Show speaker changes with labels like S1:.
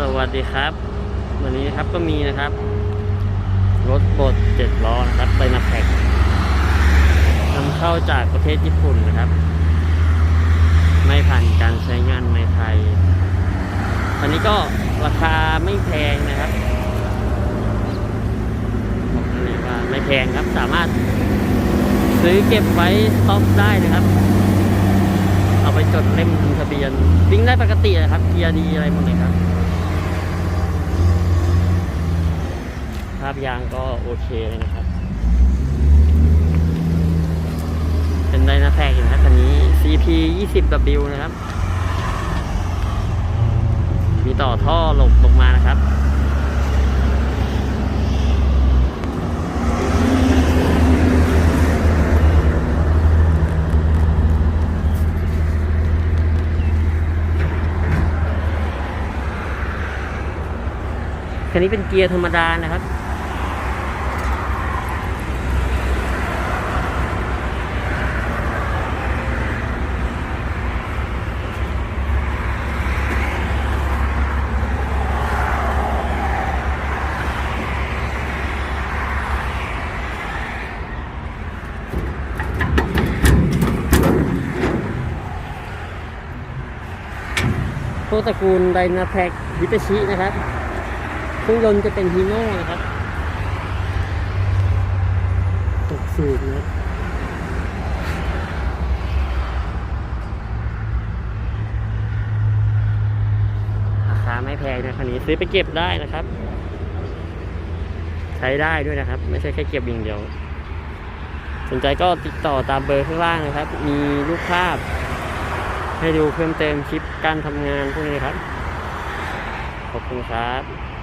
S1: สวัสดีครับ วันนี้ครับก็มีนะครับ รถบดเจ็ดล้อนะครับไดนาแพ็กนำเข้าจากประเทศญี่ปุ่นนะครับ ไม่ผ่านการใช้งานในไทยอันนี้ก็ราคาไม่แพงนะครับบอกเลยว่าไม่แพงครับสามารถซื้อเก็บไว้สต็อกได้นะครับเอาไปจดเล่มทะเบียนวิ่งได้ปกตินะครับ เกียร์ดีอะไรหมดเลยครับาพยางก็โอเคเลยนะครับ เป็นไดนาแทกนะครับคันนี้ CP 20W นะครับ มีต่อท่อหลบลงมานะครับคันนี้เป็นเกียร์ธรรมดานะครับ พวกตระกูลไดนาแพกฮิตาชินะครับเครื่องยนต์จะเป็นฮีโน่นะครับตกสูบนะครับราคาไม่แพงนะคันนี้ซื้อไปเก็บได้นะครับ ใช้ได้ด้วยนะครับ ไม่ใช่แค่เก็บอย่างเดียว สนใจก็ติดต่อตามเบอร์ข้างล่างนะครับ มีรูปภาพ ให้ดูเพิ่มเติมคลิปการทำงานพวกนี้ครับ ขอบคุณครับ